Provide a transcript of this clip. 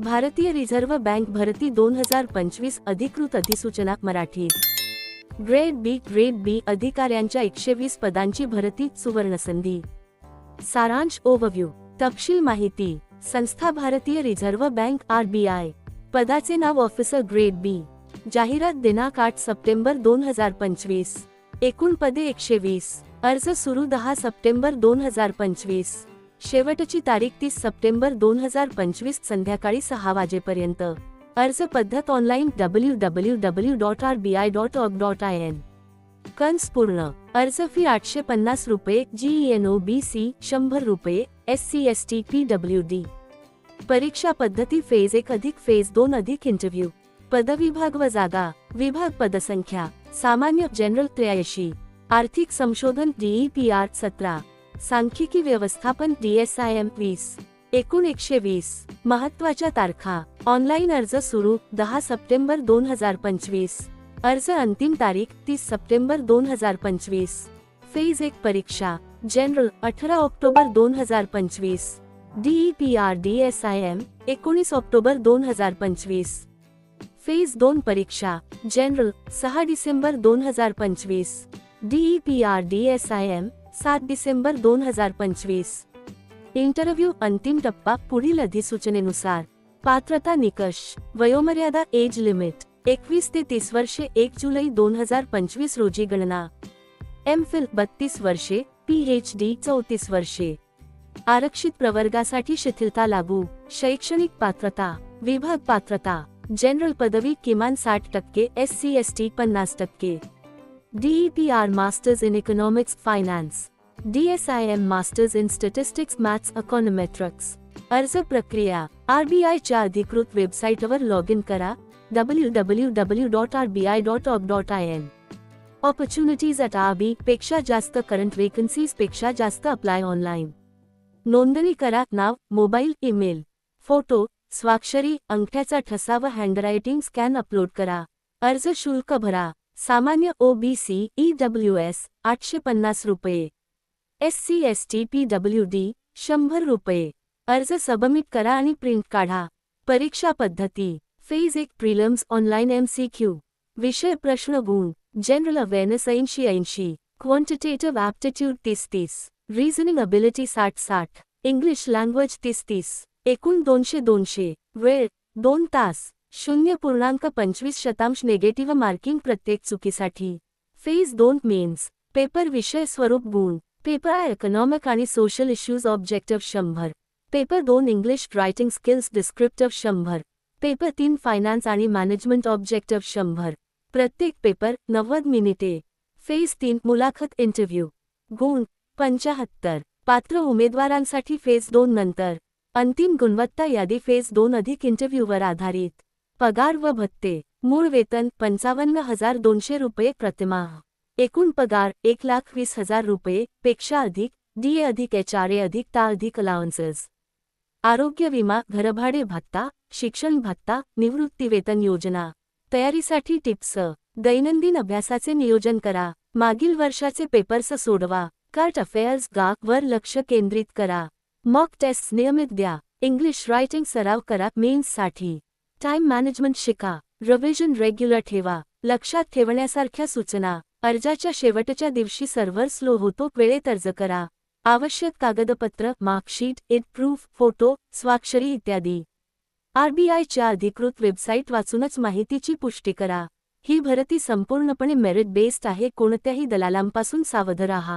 भारतीय reserve bank भरती दोन हजार पंचवीस अधिकृत अधिसूचना Marathi. Grade B grade B अधिकाऱ्यांच्या एकशे वीस पदांची भरती सुवर्णसंधी. सारांश ओव्हरव्ह्यू तपशील माहिती. संस्था भारतीय reserve bank R B I. पदाचे नाव ऑफिसर ग्रेड बी जाहिरात दिनांक आठ सप्टेंबर दोन हजार पंचवीस. एकूण पदे एकशे वीस अर्ज सुरू दहा सप्टेंबर दोन हजार पंचवीस. शेवटची तारीख तीस सप्टेंबर दोन हजार पंचवीस संध्याकाळी सहा वाजेपर्यंत. अर्ज पद्धत online W W W dot R B I dot org dot I N कंस पूर्ण. अर्ज फी आठशे पन्नास रुपये G N O B C शंभर रुपये S C S T P W D परीक्षा पद्धती फेज एक अधिक फेज दोन अधिक इंटरव्ह्यू पदविभाग व जागा. विभाग पदसंख्या. सामान्य जनरल त्र्याऐंशी. आर्थिक संशोधन डीई आर सतरा. सांख्यिकी व्यवस्थापन डीएसआयएम वीस. एकूण एकशे वीस. महत्त्वाच्या तारखा. ऑनलाईन अर्ज सुरू दहा सप्टेंबर दोन हजार पंचवीस. अर्ज अंतिम तारीख तीस सप्टेंबर दोन हजार पंचवीस. फेज एक परीक्षा. जनरल अठरा ऑक्टोबर दोन हजार पंचवीस. D E P R D S I M एकोणीस ऑक्टोबर दोन हजार पंचवीस. फेज दोन परीक्षा. जनरल सहा डिसेंबर दोन हजार पंचवीस. D E P R D S I M सात डिसेंबर दोन हजार पंचवीस. इंटरव्ह्यू अंतिम टप्पा पुढील अधिसूचनेनुसार. पात्रता निकष. वयोमर्यादा एज लिमिट. एकवीस ते तीस वर्षे एक जुलै दोन हजार पंचवीस रोजी गणना. एम फिल बत्तीस वर्षे पी एच डी चौतीस वर्षे. आरक्षित प्रवर्गासाठी शिथिलता लागू. शैक्षणिक पात्रता. विभाग पात्रता. जनरल पदवी किमान साठ टक्के एस सी एस टी पन्नास टक्के. DEPR Masters in Economics Finance. DSIM Masters in Statistics Maths Econometrics. अर्ज प्रक्रिया. आर बी आयच्या अधिकृत वेबसाईटवर लॉग इन करा. W W W dot R B I dot org dot I N opportunities at R B पेक्षा जास्त current वेकन्सीजपेक्षा जास्त apply online नोंदणी करा. नाव मोबाईल ईमेल फोटो स्वाक्षरी अंगठ्याचा ठसा व हँडरायटिंग स्कॅन अपलोड करा. अर्ज शुल्क भरा. सामान्य ओबीसी ईडब्ल्यू एस आठशे पन्नास रुपये. S C S T P W D शंभर रुपये. अर्ज सबमिट करा आणि प्रिंट काढा. परीक्षा पद्धती. फेज एक prelims online M C Q विषय प्रश्न गुण. जनरल अवेअरनेस ऐंशी ऐंशी. क्वांटिटेटिव्ह ॲप्टिट्यूड तीस तीस. रिझनिंग अबिलिटी साठ साठ. इंग्लिश लँग्वेज तीस तीस. एकूण दोनशे दोनशे. वेळ दोन तास. शून्य पूर्णांक पंचवीस शतांश नेगेटिव्ह मार्किंग प्रत्येक चुकीसाठी. फेज दोन मेन्स पेपर विषय स्वरूप गुण पेपर आय इकॉनॉमिक आणि सोशल इश्यूज ऑब्जेक्टिव्ह शंभर. पेपर दोन इंग्लिश रायटिंग स्किल्स डिस्क्रिप्टिव्ह शंभर. पेपर तीन फायनान्स आणि मॅनेजमेंट ऑब्जेक्टिव्ह शंभर. प्रत्येक पेपर नव्वद मिनिटे. फेज तीन मुलाखत इंटरव्ह्यू गुण पंचाहत्तर. पात्र उमेदवारांसाठी फेज दोन नंतर. अंतिम गुणवत्ता यादी फेज दोन अधिक इंटरव्ह्यूवर आधारित. पगार व भत्ते. मूळ वेतन पंचावन्न हजार दोनशे रुपये प्रतिमाह. एकूण पगार एक लाख वीस हजार रुपये पेक्षा अधिक डीए अधिक एच आर ए अधिक ता अधिक अलाउन्सेस आरोग्य विमा घरभाडे भत्ता शिक्षण भत्ता निवृत्ती वेतन योजना. तयारीसाठी टिप्स. दैनंदिन अभ्यासाचे नियोजन करा. मागील वर्षाचे पेपर्स सोडवा. कार्ट अफेअर्स गाक वर लक्ष केंद्रित करा. मॉक टेस्ट नियमित द्या. इंग्लिश रायटिंग सराव करा. मेन्ससाठी टाइम मॅनेजमेंट शिका रिव्हिजन रेग्युलर ठेवा लक्षात ठेवण्यासारख्या सूचना अर्जाच्या शेवटच्या दिवशी सर्व्हर स्लो होतो वेळेत अर्ज करा आवश्यक कागदपत्र मार्कशीट इट प्रूफ फोटो स्वाक्षरी इत्यादी. आरबीआयच्या अधिकृत वेबसाईट वाचूनच माहितीची पुष्टी करा. ही भरती संपूर्णपणे मेरिट बेस्ड आहे कोणत्याही दलालांपासून सावध राहा.